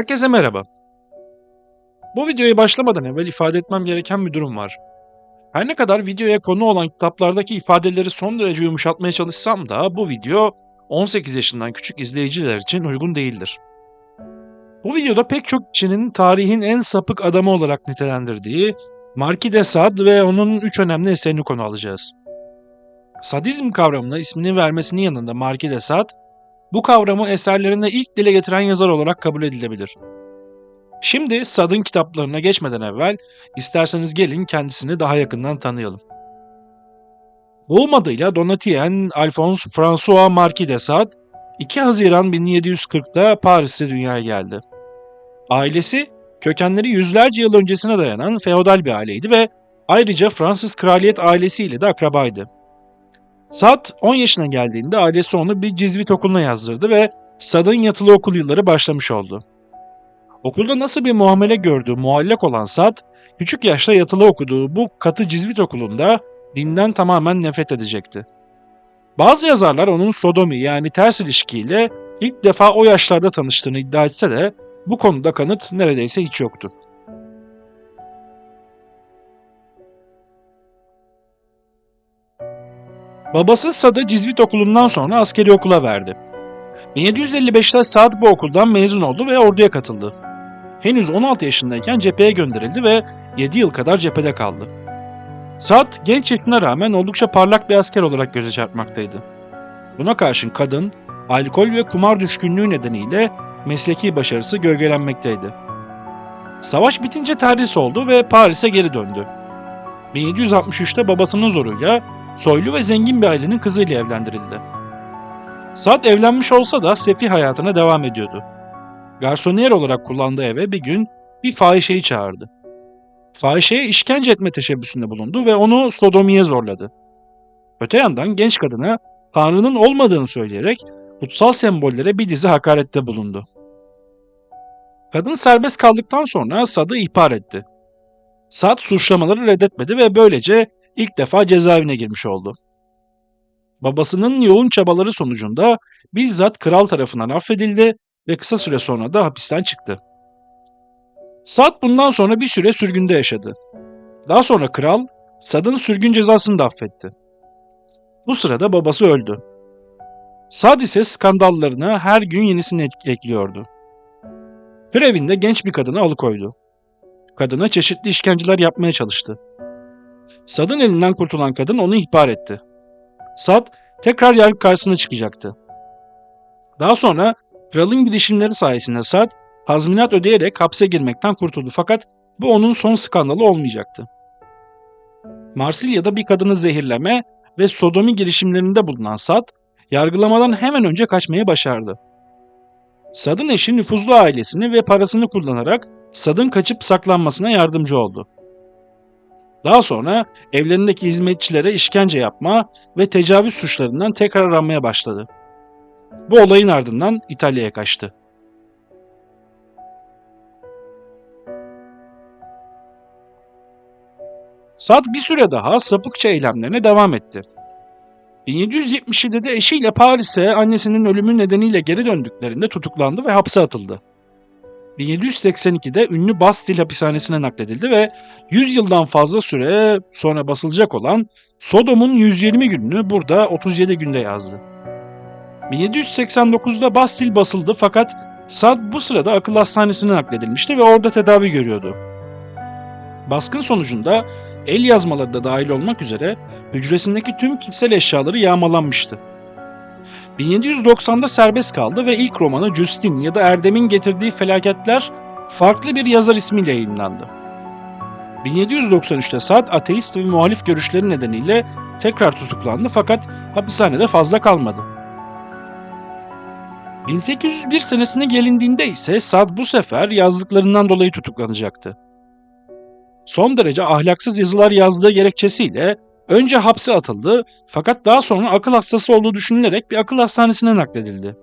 Herkese merhaba. Bu videoya başlamadan evvel ifade etmem gereken bir durum var. Her ne kadar videoya konu olan kitaplardaki ifadeleri son derece yumuşatmaya çalışsam da bu video 18 yaşından küçük izleyiciler için uygun değildir. Bu videoda pek çok kişinin tarihin en sapık adamı olarak nitelendirdiği Marquis de Sade ve onun üç önemli eserini konu alacağız. Sadizm kavramına ismini vermesinin yanında Marquis de Sade, bu kavramı eserlerinde ilk dile getiren yazar olarak kabul edilebilir. Şimdi Sad'ın kitaplarına geçmeden evvel isterseniz gelin kendisini daha yakından tanıyalım. Doğum adıyla Donatien Alphonse François Marquis de Sade 2 Haziran 1740'da Paris'te dünyaya geldi. Ailesi kökenleri yüzlerce yıl öncesine dayanan feodal bir aileydi ve ayrıca Fransız kraliyet ailesiyle de akrabaydı. Sad 10 yaşına geldiğinde ailesi onu bir cizvit okuluna yazdırdı ve Sad'ın yatılı okul yılları başlamış oldu. Okulda nasıl bir muamele gördüğü muallak olan Sad, küçük yaşta yatılı okuduğu bu katı cizvit okulunda dinden tamamen nefret edecekti. Bazı yazarlar onun sodomi yani ters ilişkiyle ilk defa o yaşlarda tanıştığını iddia etse de bu konuda kanıt neredeyse hiç yoktu. Babası Sad'ı Cizvit okulundan sonra askeri okula verdi. 1755'te Sad bu okuldan mezun oldu ve orduya katıldı. Henüz 16 yaşındayken cepheye gönderildi ve 7 yıl kadar cephede kaldı. Sad genç yaşına rağmen oldukça parlak bir asker olarak göze çarpmaktaydı. Buna karşın kadın, alkol ve kumar düşkünlüğü nedeniyle mesleki başarısı gölgelenmekteydi. Savaş bitince terhis oldu ve Paris'e geri döndü. 1763'te babasının zoruyla soylu ve zengin bir ailenin kızıyla evlendirildi. Sad evlenmiş olsa da sefih hayatına devam ediyordu. Garsoniyer olarak kullandığı eve bir gün bir fahişeyi çağırdı. Fahişeye işkence etme teşebbüsünde bulundu ve onu sodomiye zorladı. Öte yandan genç kadına Tanrı'nın olmadığını söyleyerek kutsal sembollere bir dizi hakarette bulundu. Kadın serbest kaldıktan sonra Sad'ı ihbar etti. Sad suçlamaları reddetmedi ve böylece ilk defa cezaevine girmiş oldu. Babasının yoğun çabaları sonucunda bizzat kral tarafından affedildi ve kısa süre sonra da hapisten çıktı. Sad bundan sonra bir süre sürgünde yaşadı. Daha sonra kral Sad'ın sürgün cezasını da affetti. Bu sırada babası öldü. Sad ise skandallarına her gün yenisini ekliyordu. Bir evinde genç bir kadını alıkoydu. Kadına çeşitli işkenceler yapmaya çalıştı. Sad'ın elinden kurtulan kadın onu ihbar etti. Sad tekrar yargı karşısına çıkacaktı. Daha sonra kralın girişimleri sayesinde Sad tazminat ödeyerek hapse girmekten kurtuldu fakat bu onun son skandalı olmayacaktı. Marsilya'da bir kadını zehirleme ve sodomi girişimlerinde bulunan Sad, yargılamadan hemen önce kaçmayı başardı. Sad'ın eşi nüfuzlu ailesini ve parasını kullanarak Sad'ın kaçıp saklanmasına yardımcı oldu. Daha sonra evlerindeki hizmetçilere işkence yapma ve tecavüz suçlarından tekrar aranmaya başladı. Bu olayın ardından İtalya'ya kaçtı. Sad bir süre daha sapıkça eylemlerine devam etti. 1777'de eşiyle Paris'e annesinin ölümü nedeniyle geri döndüklerinde tutuklandı ve hapse atıldı. 1782'de ünlü Bastille hapishanesine nakledildi ve 100 yıldan fazla süre sonra basılacak olan Sodom'un 120 gününü burada 37 günde yazdı. 1789'da Bastille basıldı fakat Sad bu sırada akıl hastanesine nakledilmişti ve orada tedavi görüyordu. Baskın sonucunda el yazmaları da dahil olmak üzere hücresindeki tüm kişisel eşyaları yağmalanmıştı. 1790'da serbest kaldı ve ilk romanı Justin ya da Erdem'in getirdiği felaketler farklı bir yazar ismiyle yayınlandı. 1793'te Sad ateist ve muhalif görüşleri nedeniyle tekrar tutuklandı fakat hapishanede fazla kalmadı. 1801 senesine gelindiğinde ise Sad bu sefer yazdıklarından dolayı tutuklanacaktı. Son derece ahlaksız yazılar yazdığı gerekçesiyle önce hapse atıldı fakat daha sonra akıl hastası olduğu düşünülerek bir akıl hastanesine nakledildi.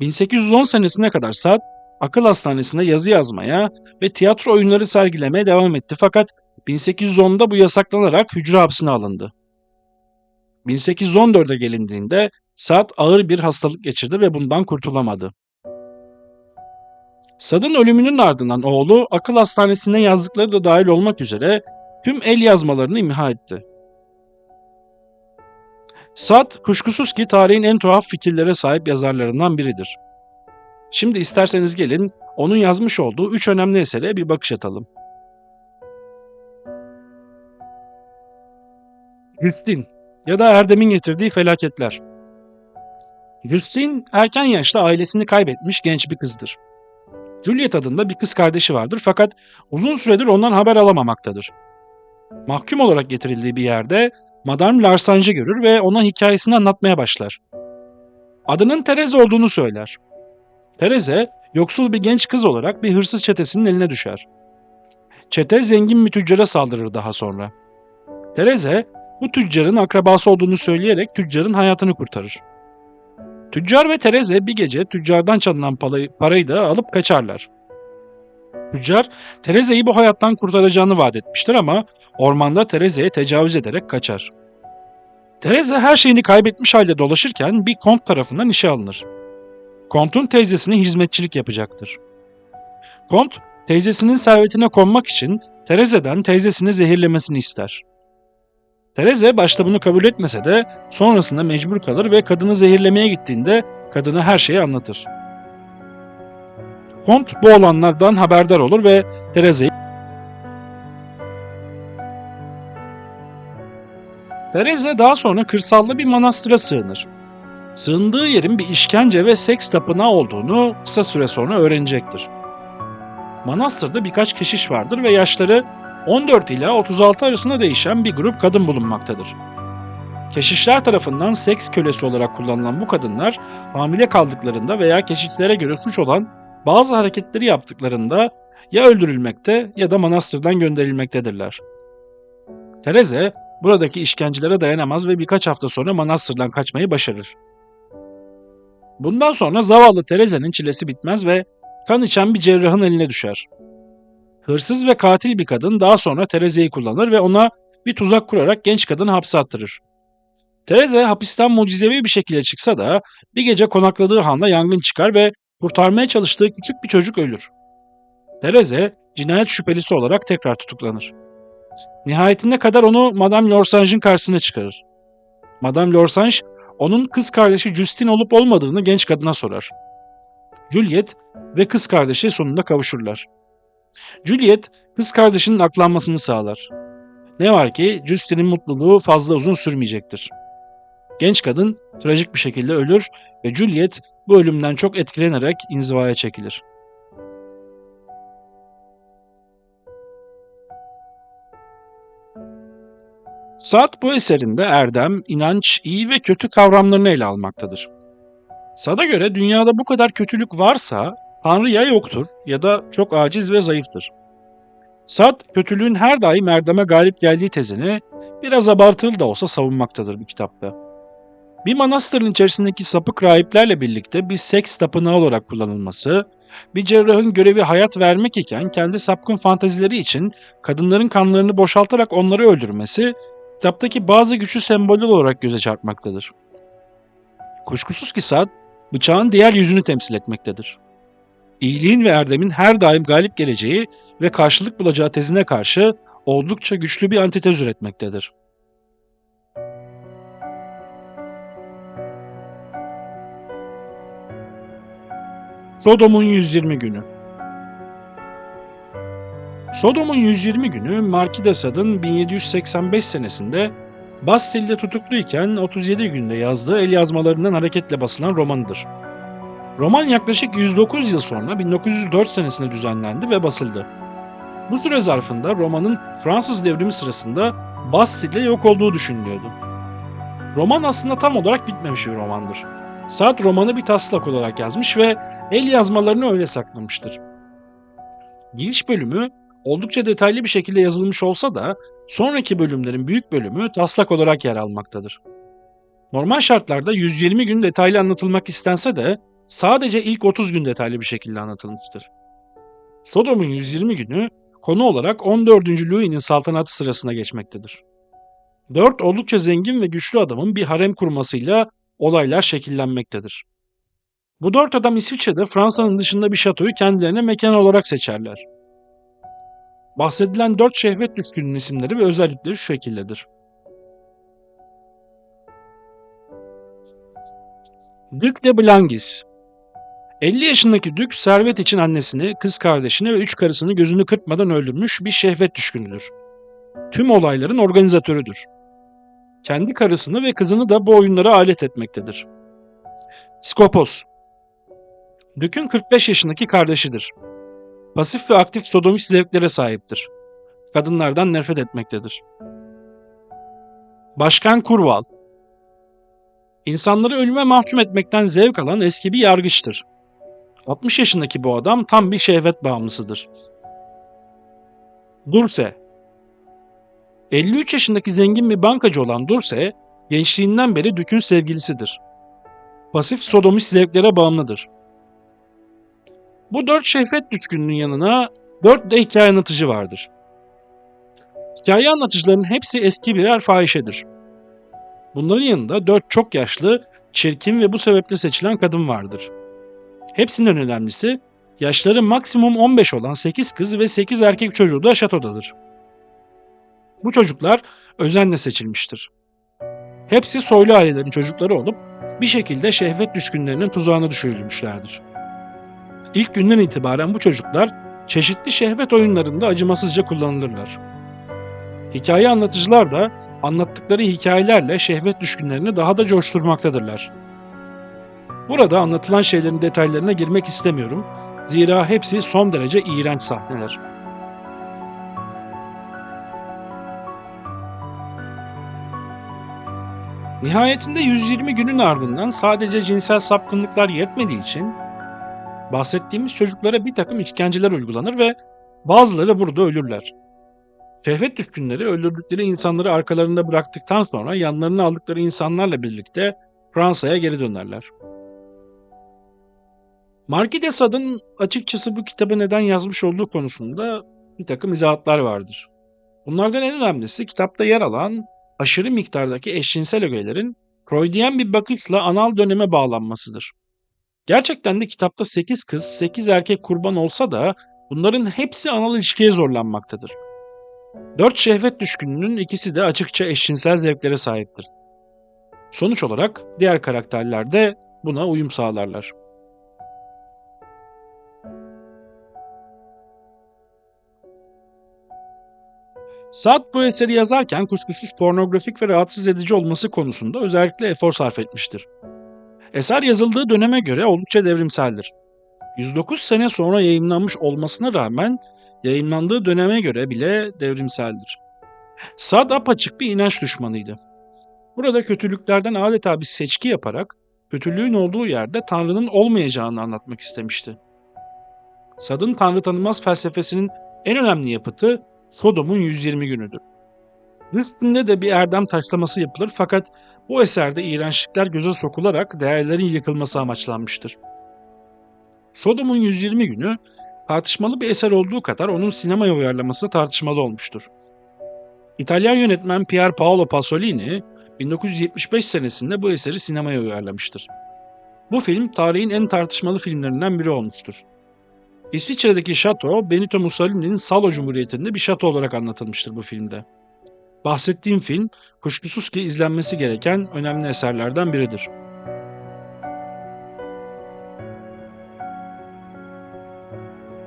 1810 senesine kadar Sad akıl hastanesinde yazı yazmaya ve tiyatro oyunları sergilemeye devam etti fakat 1810'da bu yasaklanarak hücre hapsine alındı. 1814'e gelindiğinde Sad ağır bir hastalık geçirdi ve bundan kurtulamadı. Sad'ın ölümünün ardından oğlu akıl hastanesine yazdıkları da dahil olmak üzere tüm el yazmalarını imha etti. Sad kuşkusuz ki tarihin en tuhaf fikirlere sahip yazarlarından biridir. Şimdi isterseniz gelin onun yazmış olduğu üç önemli esere bir bakış atalım. Justin ya da Erdem'in getirdiği felaketler. Justin erken yaşta ailesini kaybetmiş genç bir kızdır. Juliet adında bir kız kardeşi vardır fakat uzun süredir ondan haber alamamaktadır. Mahkum olarak getirildiği bir yerde Madame Larsange'ı görür ve ona hikayesini anlatmaya başlar. Adının Teresa olduğunu söyler. Teresa, yoksul bir genç kız olarak bir hırsız çetesinin eline düşer. Çete zengin bir tüccara saldırır daha sonra. Teresa, bu tüccarın akrabası olduğunu söyleyerek tüccarın hayatını kurtarır. Tüccar ve Tereze bir gece tüccardan çalınan parayı da alıp kaçarlar. Tüccar, Tereze'yi bu hayattan kurtaracağını vaat etmiştir ama ormanda Tereze'ye tecavüz ederek kaçar. Tereze her şeyini kaybetmiş halde dolaşırken bir kont tarafından işe alınır. Kont'un teyzesine hizmetçilik yapacaktır. Kont, teyzesinin servetine konmak için Tereze'den teyzesini zehirlemesini ister. Tereze başta bunu kabul etmese de sonrasında mecbur kalır ve kadını zehirlemeye gittiğinde kadına her şeyi anlatır. Kont bu olanlardan haberdar olur ve Tereze'yi Tereze daha sonra kırsalda bir manastıra sığınır. Sığındığı yerin bir işkence ve seks tapınağı olduğunu kısa süre sonra öğrenecektir. Manastırda birkaç keşiş vardır ve yaşları 14 ila 36 arasında değişen bir grup kadın bulunmaktadır. Keşişler tarafından seks kölesi olarak kullanılan bu kadınlar hamile kaldıklarında veya keşişlere göre suç olan bazı hareketleri yaptıklarında ya öldürülmekte ya da manastırdan gönderilmektedirler. Tereze buradaki işkencelere dayanamaz ve birkaç hafta sonra manastırdan kaçmayı başarır. Bundan sonra zavallı Tereze'nin çilesi bitmez ve kan içen bir cerrahın eline düşer. Hırsız ve katil bir kadın daha sonra Tereze'yi kullanır ve ona bir tuzak kurarak genç kadını hapse attırır. Tereze hapisten mucizevi bir şekilde çıksa da bir gece konakladığı handa yangın çıkar ve kurtarmaya çalıştığı küçük bir çocuk ölür. Tereze cinayet şüphelisi olarak tekrar tutuklanır. Nihayetinde kadar onu Madame Lorsange'ın karşısına çıkarır. Madame Lorsange onun kız kardeşi Justine olup olmadığını genç kadına sorar. Juliet ve kız kardeşi sonunda kavuşurlar. Juliet kız kardeşinin aklanmasını sağlar. Ne var ki Justine'in mutluluğu fazla uzun sürmeyecektir. Genç kadın trajik bir şekilde ölür ve Juliet bu ölümden çok etkilenerek inzivaya çekilir. Saat bu eserinde erdem, inanç, iyi ve kötü kavramlarını ele almaktadır. Sad'a göre dünyada bu kadar kötülük varsa Tanrı ya yoktur ya da çok aciz ve zayıftır. Sad, kötülüğün her daim erdeme galip geldiği tezini biraz abartılı da olsa savunmaktadır bu kitapta. Bir manastırın içerisindeki sapık rahiplerle birlikte bir seks tapınağı olarak kullanılması, bir cerrahın görevi hayat vermek iken kendi sapkın fantazileri için kadınların kanlarını boşaltarak onları öldürmesi, kitaptaki bazı güçlü semboller olarak göze çarpmaktadır. Kuşkusuz ki Sad, bıçağın diğer yüzünü temsil etmektedir iyiliğin ve erdemin her daim galip geleceği ve karşılık bulacağı tezine karşı oldukça güçlü bir antitez üretmektedir. Sodom'un 120 günü Sodom'un 120 günü Marquis de Sade'ın 1785 senesinde Bastille'de tutukluyken 37 günde yazdığı el yazmalarından hareketle basılan romanıdır. Roman yaklaşık 109 yıl sonra 1904 senesinde düzenlendi ve basıldı. Bu süre zarfında romanın Fransız devrimi sırasında Bastille yok olduğu düşünülüyordu. Roman aslında tam olarak bitmemiş bir romandır. Saat romanı bir taslak olarak yazmış ve el yazmalarını öyle saklamıştır. Giriş bölümü oldukça detaylı bir şekilde yazılmış olsa da sonraki bölümlerin büyük bölümü taslak olarak yer almaktadır. Normal şartlarda 120 gün detaylı anlatılmak istense de sadece ilk 30 gün detaylı bir şekilde anlatılmıştır. Sodom'un 120 günü konu olarak 14. Louis'nin saltanatı sırasına geçmektedir. Dört oldukça zengin ve güçlü adamın bir harem kurmasıyla olaylar şekillenmektedir. Bu dört adam İsviçre'de Fransa'nın dışında bir şatoyu kendilerine mekan olarak seçerler. Bahsedilen dört şehvet düşkünün isimleri ve özellikleri şu şekildedir. Duc de Blangis 50 yaşındaki Dük servet için annesini, kız kardeşini ve üç karısını gözünü kırpmadan öldürmüş bir şehvet düşkünüdür. Tüm olayların organizatörüdür. Kendi karısını ve kızını da bu oyunlara alet etmektedir. Skopos Dük'ün 45 yaşındaki kardeşidir. Pasif ve aktif sodomist zevklere sahiptir. Kadınlardan nefret etmektedir. Başkan Kurval İnsanları ölüme mahkum etmekten zevk alan eski bir yargıçtır. 60 yaşındaki bu adam tam bir şehvet bağımlısıdır. Durse 53 yaşındaki zengin bir bankacı olan Durse, gençliğinden beri Dük'ün sevgilisidir. Pasif sodomist zevklere bağımlıdır. Bu dört şehvet düşkününün yanına dört de hikaye anlatıcı vardır. Hikaye anlatıcıların hepsi eski birer fahişedir. Bunların yanında dört çok yaşlı, çirkin ve bu sebeple seçilen kadın vardır. Hepsinden önemlisi, yaşları maksimum 15 olan 8 kız ve 8 erkek çocuğu da şatodadır. Bu çocuklar özenle seçilmiştir. Hepsi soylu ailelerin çocukları olup bir şekilde şehvet düşkünlerinin tuzağına düşürülmüşlerdir. İlk günden itibaren bu çocuklar çeşitli şehvet oyunlarında acımasızca kullanılırlar. Hikaye anlatıcılar da anlattıkları hikayelerle şehvet düşkünlerini daha da coşturmaktadırlar. Burada anlatılan şeylerin detaylarına girmek istemiyorum. Zira hepsi son derece iğrenç sahneler. Nihayetinde 120 günün ardından sadece cinsel sapkınlıklar yetmediği için bahsettiğimiz çocuklara bir takım işkenceler uygulanır ve bazıları burada ölürler. Şehvet düşkünleri öldürdükleri insanları arkalarında bıraktıktan sonra yanlarına aldıkları insanlarla birlikte Fransa'ya geri dönerler. Marquis de açıkçası bu kitabı neden yazmış olduğu konusunda bir takım izahatlar vardır. Bunlardan en önemlisi kitapta yer alan aşırı miktardaki eşcinsel ögelerin Freudyen bir bakışla anal döneme bağlanmasıdır. Gerçekten de kitapta 8 kız, 8 erkek kurban olsa da bunların hepsi anal ilişkiye zorlanmaktadır. Dört şehvet düşkününün ikisi de açıkça eşcinsel zevklere sahiptir. Sonuç olarak diğer karakterler de buna uyum sağlarlar. Saad bu eseri yazarken kuşkusuz pornografik ve rahatsız edici olması konusunda özellikle efor sarf etmiştir. Eser yazıldığı döneme göre oldukça devrimseldir. 109 sene sonra yayınlanmış olmasına rağmen yayınlandığı döneme göre bile devrimseldir. Sad apaçık bir inanç düşmanıydı. Burada kötülüklerden adeta bir seçki yaparak kötülüğün olduğu yerde Tanrı'nın olmayacağını anlatmak istemişti. Sad'ın Tanrı tanımaz felsefesinin en önemli yapıtı Sodom'un 120 günüdür. Üstünde de bir erdem taşlaması yapılır fakat bu eserde iğrençlikler göze sokularak değerlerin yıkılması amaçlanmıştır. Sodom'un 120 günü tartışmalı bir eser olduğu kadar onun sinemaya uyarlaması tartışmalı olmuştur. İtalyan yönetmen Pier Paolo Pasolini 1975 senesinde bu eseri sinemaya uyarlamıştır. Bu film tarihin en tartışmalı filmlerinden biri olmuştur. İsviçre'deki şato Benito Mussolini'nin Salo Cumhuriyeti'nde bir şato olarak anlatılmıştır bu filmde. Bahsettiğim film kuşkusuz ki izlenmesi gereken önemli eserlerden biridir.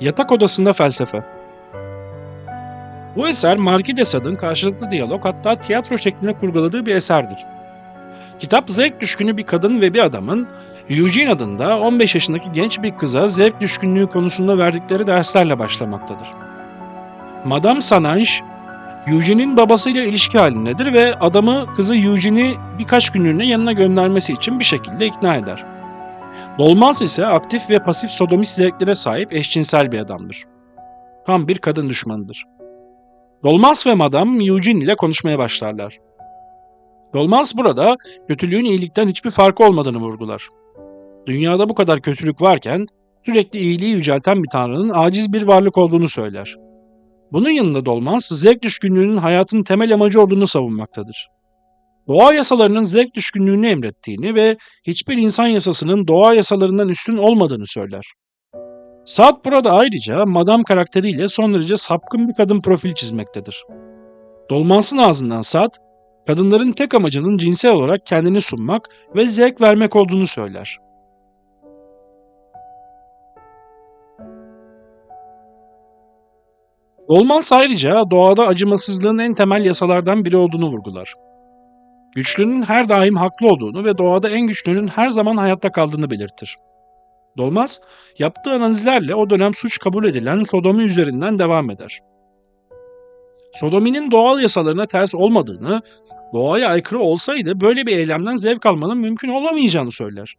Yatak odasında felsefe Bu eser Marquis de Sade'ın karşılıklı diyalog hatta tiyatro şeklinde kurguladığı bir eserdir. Kitap zevk düşkünü bir kadın ve bir adamın Eugene adında 15 yaşındaki genç bir kıza zevk düşkünlüğü konusunda verdikleri derslerle başlamaktadır. Madame Sanange, Eugene'in babasıyla ilişki halindedir ve adamı kızı Eugene'i birkaç günlüğüne yanına göndermesi için bir şekilde ikna eder. Dolmaz ise aktif ve pasif sodomist zevklere sahip eşcinsel bir adamdır. Tam bir kadın düşmanıdır. Dolmaz ve Madame Eugene ile konuşmaya başlarlar. Dolmaz burada kötülüğün iyilikten hiçbir farkı olmadığını vurgular. Dünyada bu kadar kötülük varken sürekli iyiliği yücelten bir tanrının aciz bir varlık olduğunu söyler. Bunun yanında Dolmaz, zevk düşkünlüğünün hayatın temel amacı olduğunu savunmaktadır. doğa yasalarının zevk düşkünlüğünü emrettiğini ve hiçbir insan yasasının doğa yasalarından üstün olmadığını söyler. Saad burada ayrıca Madame karakteriyle son derece sapkın bir kadın profili çizmektedir. Dolmans'ın ağzından Saad, kadınların tek amacının cinsel olarak kendini sunmak ve zevk vermek olduğunu söyler. Dolmans ayrıca doğada acımasızlığın en temel yasalardan biri olduğunu vurgular. Güçlünün her daim haklı olduğunu ve doğada en güçlünün her zaman hayatta kaldığını belirtir. Dolmaz, yaptığı analizlerle o dönem suç kabul edilen sodomi üzerinden devam eder. Sodominin doğal yasalarına ters olmadığını, doğaya aykırı olsaydı böyle bir eylemden zevk almanın mümkün olamayacağını söyler.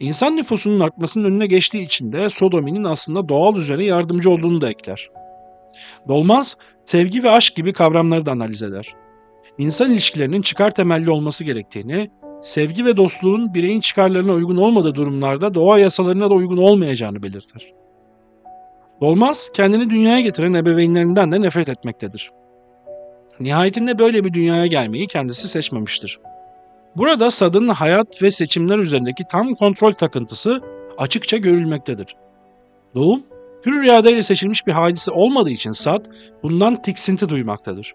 İnsan nüfusunun artmasının önüne geçtiği için de sodominin aslında doğal üzere yardımcı olduğunu da ekler. Dolmaz, sevgi ve aşk gibi kavramları da analiz eder. İnsan ilişkilerinin çıkar temelli olması gerektiğini, sevgi ve dostluğun bireyin çıkarlarına uygun olmadığı durumlarda doğa yasalarına da uygun olmayacağını belirtir. Dolmaz, kendini dünyaya getiren ebeveynlerinden de nefret etmektedir. Nihayetinde böyle bir dünyaya gelmeyi kendisi seçmemiştir. Burada Sad'ın hayat ve seçimler üzerindeki tam kontrol takıntısı açıkça görülmektedir. Doğum, hür iradeyle seçilmiş bir hadise olmadığı için Sad bundan tiksinti duymaktadır.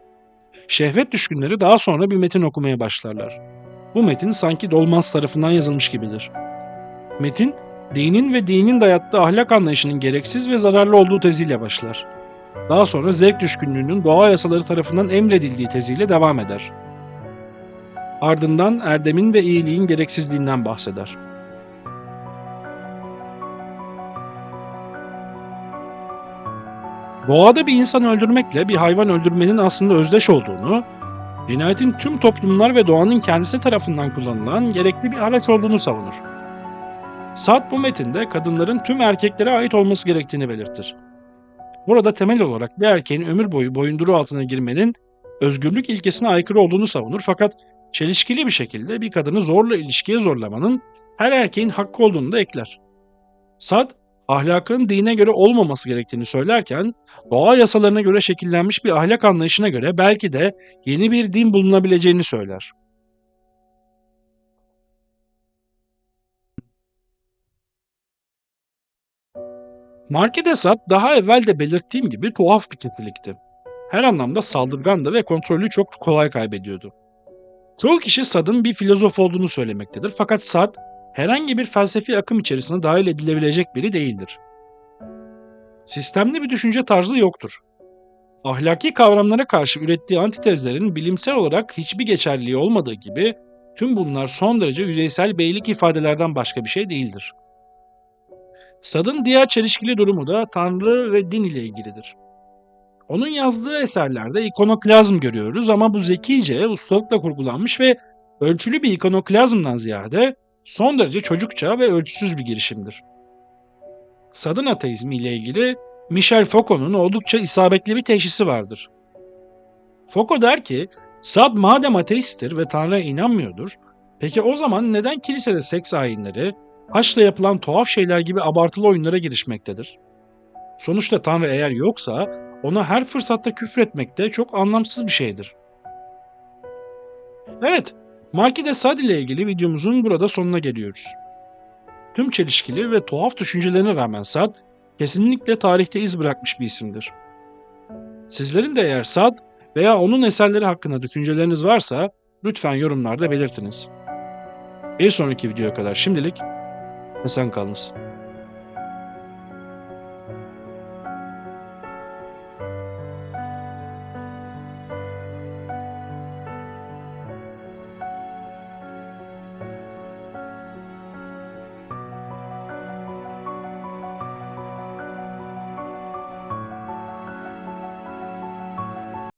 Şehvet düşkünleri daha sonra bir metin okumaya başlarlar. Bu metin sanki Dolmans tarafından yazılmış gibidir. Metin, dinin ve dinin dayattığı ahlak anlayışının gereksiz ve zararlı olduğu teziyle başlar. Daha sonra zevk düşkünlüğünün doğa yasaları tarafından emredildiği teziyle devam eder. Ardından erdemin ve iyiliğin gereksizliğinden bahseder. Doğada bir insan öldürmekle bir hayvan öldürmenin aslında özdeş olduğunu, cinayetin tüm toplumlar ve doğanın kendisi tarafından kullanılan gerekli bir araç olduğunu savunur. Saad bu metinde kadınların tüm erkeklere ait olması gerektiğini belirtir. Burada temel olarak bir erkeğin ömür boyu boyunduruğu altına girmenin özgürlük ilkesine aykırı olduğunu savunur fakat çelişkili bir şekilde bir kadını zorla ilişkiye zorlamanın her erkeğin hakkı olduğunu da ekler. Sad, ahlakın dine göre olmaması gerektiğini söylerken, doğa yasalarına göre şekillenmiş bir ahlak anlayışına göre belki de yeni bir din bulunabileceğini söyler. De Sade daha evvel de belirttiğim gibi tuhaf bir kişilikti. Her anlamda saldırgandı ve kontrolü çok kolay kaybediyordu. Çoğu kişi Sad'ın bir filozof olduğunu söylemektedir fakat Sad herhangi bir felsefi akım içerisine dahil edilebilecek biri değildir. Sistemli bir düşünce tarzı yoktur. Ahlaki kavramlara karşı ürettiği antitezlerin bilimsel olarak hiçbir geçerliliği olmadığı gibi tüm bunlar son derece yüzeysel beylik ifadelerden başka bir şey değildir. Sad'ın diğer çelişkili durumu da Tanrı ve din ile ilgilidir. Onun yazdığı eserlerde ikonoklazm görüyoruz ama bu zekice, ustalıkla kurgulanmış ve ölçülü bir ikonoklazmdan ziyade son derece çocukça ve ölçüsüz bir girişimdir. Sadın ateizmi ile ilgili Michel Foucault'un oldukça isabetli bir teşhisi vardır. Foucault der ki, Sad madem ateisttir ve Tanrı'ya inanmıyordur, peki o zaman neden kilisede seks ayinleri, haçla yapılan tuhaf şeyler gibi abartılı oyunlara girişmektedir? Sonuçta Tanrı eğer yoksa ona her fırsatta küfretmek de çok anlamsız bir şeydir. Evet, Marquis de Sade ile ilgili videomuzun burada sonuna geliyoruz. Tüm çelişkili ve tuhaf düşüncelerine rağmen Sad, kesinlikle tarihte iz bırakmış bir isimdir. Sizlerin de eğer Sad veya onun eserleri hakkında düşünceleriniz varsa lütfen yorumlarda belirtiniz. Bir sonraki videoya kadar şimdilik Bez guns.